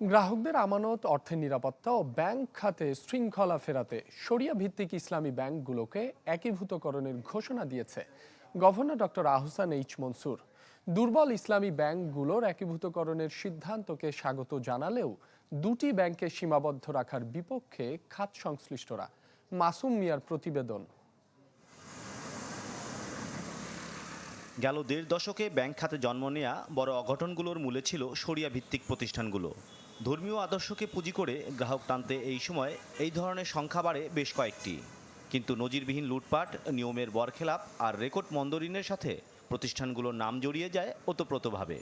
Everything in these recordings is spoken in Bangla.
গ্রাহকদের আমানত, অর্থের নিরাপত্তা ও ব্যাংক খাতে শৃঙ্খলা ফেরাতে শরিয়া ভিত্তিক ইসলামী ব্যাংকগুলোকে একীভূতকরণের ঘোষণা দিয়েছে governor doctor Ahsan H Mansur. দুর্বল ইসলামী ব্যাংকগুলোর একীভূতকরণের সিদ্ধান্তকে স্বাগত জানালেও দুটি ব্যাংকে সীমাবদ্ধ রাখার বিপক্ষে খাত সংশ্লিষ্টরা। মাসুম মিয়ার প্রতিবেদন। গেল দেড় দশকে ব্যাংক খাতে জন্ম নেয়া বড় অঘটনগুলোর মূলে ছিল শরিয়া ভিত্তিক প্রতিষ্ঠানগুলো। ধর্মীয় আদর্শকে পুঁজি করে গ্রাহক টানতে এই সময় এই ধরনের সংখ্যা বাড়ে বেশ কয়েকটি। কিন্তু নজিরবিহীন লুটপাট, নিয়মের বরখেলাপ আর রেকর্ড মন্দরিনের সাথে প্রতিষ্ঠানগুলোর নাম জড়িয়ে যায় ওতপ্রোতভাবে।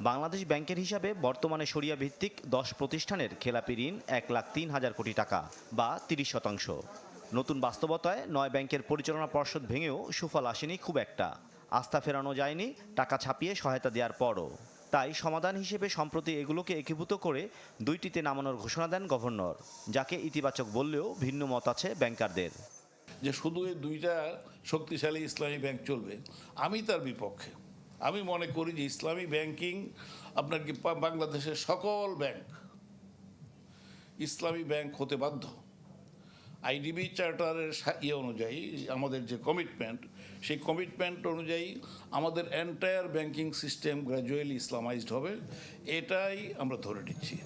বাংলাদেশ ব্যাংকের হিসাবে বর্তমানে শরিয়া ভিত্তিক দশ প্রতিষ্ঠানের খেলাপি ঋণ এক লাখ তিন হাজার কোটি টাকা বা তিরিশ শতাংশ। নতুন বাস্তবতায় নয় ব্যাংকের পরিচালনা পর্ষদ ভেঙেও সুফল আসেনি খুব একটা। আস্থা ফেরানো যায়নি, টাকা ছাপিয়ে সহায়তা দেওয়ার পরও। তাই সমাধান হিসেবে সম্প্রতি এগুলোকে একীভূত করে দুইটিতে নামানোর ঘোষণা দেন গভর্নর, যাকে ইতিবাচক বললেও ভিন্ন মত আছে ব্যাংকারদের। যে শুধু এই দুইটা শক্তিশালী ইসলামী ব্যাংক চলবে, আমি তার বিপক্ষে। আমি মনে করি যে ইসলামী ব্যাংকিং আপনার কি বাংলাদেশের সকল ব্যাংক ইসলামী ব্যাংক হতে বাধ্য। আইডিবি চার্টারের ইয়ে অনুযায়ী আমাদের যে কমিটমেন্ট সেই কমিটমেন্ট অনুযায়ী আমাদের entire banking system gradually Islamized হবে। এটাই আমরা ধরে নিচ্ছি।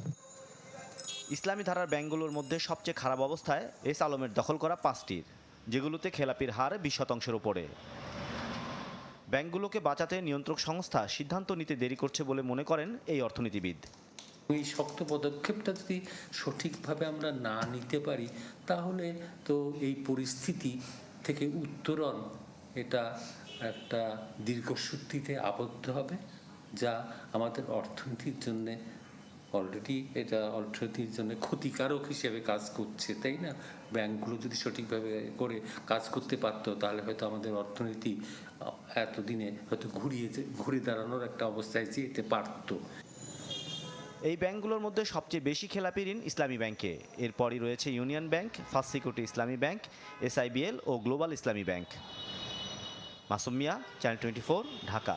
ইসলামী ধারার ব্যাংকগুলোর মধ্যে সবচেয়ে খারাপ অবস্থায় এস আলমের দখল করা পাঁচটির, যেগুলোতে খেলাপির হার বিশ শতাংশের ওপরে ব্যাংকগুলোকে বাঁচাতে নিয়ন্ত্রক সংস্থা সিদ্ধান্ত নিতে দেরি করছে বলে মনে করেন এই অর্থনীতিবিদ। এই শক্ত পদক্ষেপটা যদি সঠিকভাবে আমরা না নিতে পারি, তাহলে তো এই পরিস্থিতি থেকে উত্তরণ এটা একটা দীর্ঘসূত্রিতে আবদ্ধ হবে, যা আমাদের অর্থনীতির জন্য অলরেডি এটা অর্থনীতির জন্য ক্ষতিকারক হিসেবে কাজ করছে, তাই না? ব্যাংকগুলো যদি সঠিকভাবে করে কাজ করতে পারতো, তাহলে হয়তো আমাদের অর্থনীতি এতদিনে হয়তো ঘুরিয়ে ঘুরে দাঁড়ানোর একটা অবস্থায় যেতে পারতো। এই ব্যাংকগুলোর মধ্যে সবচেয়ে বেশি খেলাপি ঋণ ইসলামী ব্যাংকে। এরপরই রয়েছে Union Bank, First Security Islami Bank, SIBL ও Global Islami Bank. Masumia Channel Twenty Dhaka.